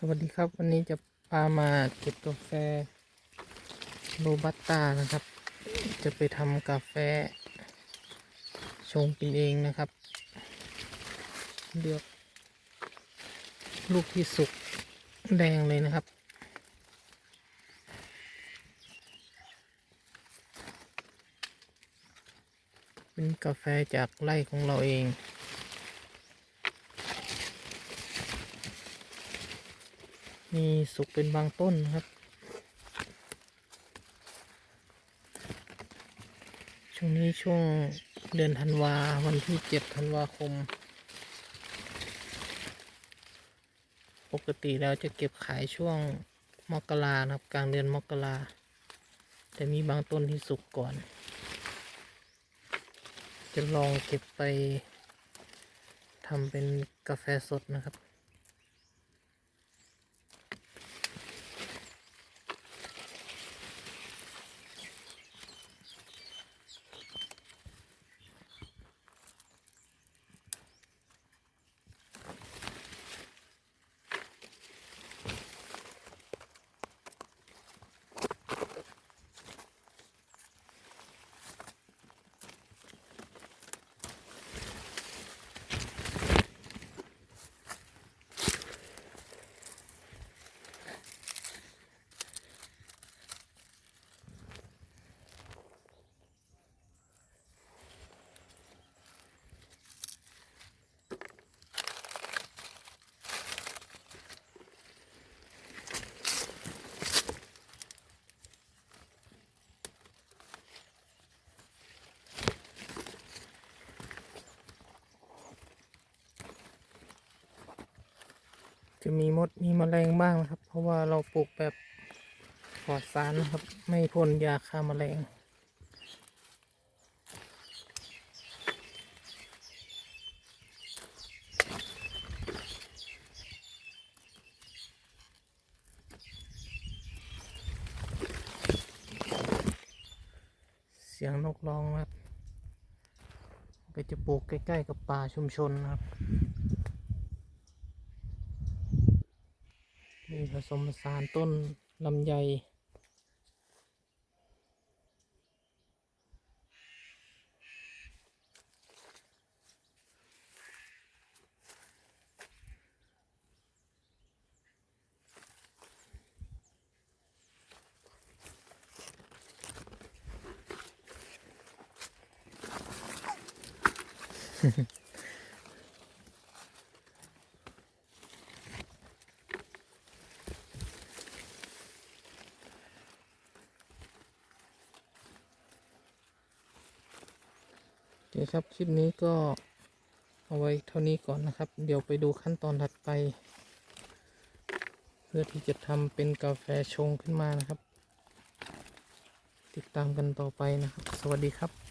สวัสดีครับวันนี้จะพามาเก็บกาแฟโรบัสต้านะครับ จะไปทำกาแฟ ชงกินเองนะครับ เลือก ลูกที่สุกแดงเลยนะครับ เป็นกาแฟจากไร่ของเราเอง มีสุกเป็นบางต้นครับ ช่วงนี้ช่วงเดือนธันวาวันที่เจ็ดธันวาคม ปกติแล้วจะเก็บขายช่วงมกรานะครับ กลางเดือนมกราแต่มีบางต้นที่สุกก่อน จะลองเก็บไปทำเป็นกาแฟสดนะครับ จะมีมดมีแมลงบ้างนะครับ เพราะว่าเราปลูกแบบปลอดสารนะครับ ไม่พ่นยาฆ่าแมลงเสียงนกร้องนะครับ ก็จะปลูกใกล้ ๆ กับป่าชุมชนนะครับ มีผสมผสานต้นลำไยโอ คครับ คลิปนี้ก็เอาไว้เท่านี้ก่อนนะครับ เดี๋ยวไปดูขั้นตอนถัดไป เพื่อที่จะทำเป็นกาแฟชงขึ้นมานะครับ ติดตามกันต่อไปนะครับ สวัสดีครับ